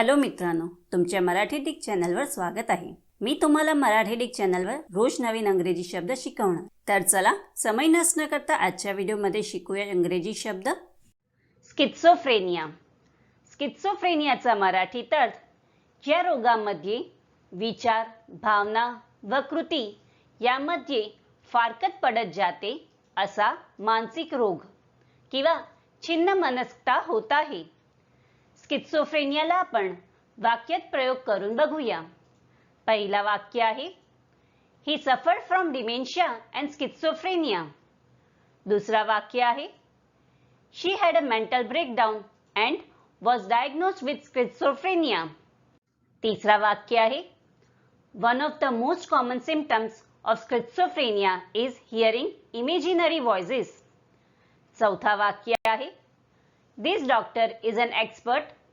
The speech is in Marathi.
हॅलो मित्रांनो तुमच्या मराठी डिक चॅनलवर स्वागत आहे. मी तुम्हाला मराठी डिक चॅनलवर रोज नवीन अंग्रेजी शब्द शिकवणार. तर चला समय नसणं करता आजच्या व्हिडिओमध्ये शिकूया इंग्रजी शब्द. स्कित्सोफ्रेनिया स्कित्सोफ्रेनियाचा मराठीत अर्थ ज्या रोगामध्ये विचार भावना व कृती यामध्ये फारकत पडत जाते असा मानसिक रोग किंवा छिन्न मनस्कता होत आहे. स्कित्सोफ्रेनियाला आपण वाक्यात प्रयोग करून बघूया. पहिला वाक्य आहे he suffered from dementia and schizophrenia दुसरा वाक्य आहे she had a mental breakdown and was diagnose with schizophrenia तिसरा वाक्य आहे one of the most common symptoms of schizophrenia is hearing imaginary voices चौथा वाक्य आहे this doctor is an expert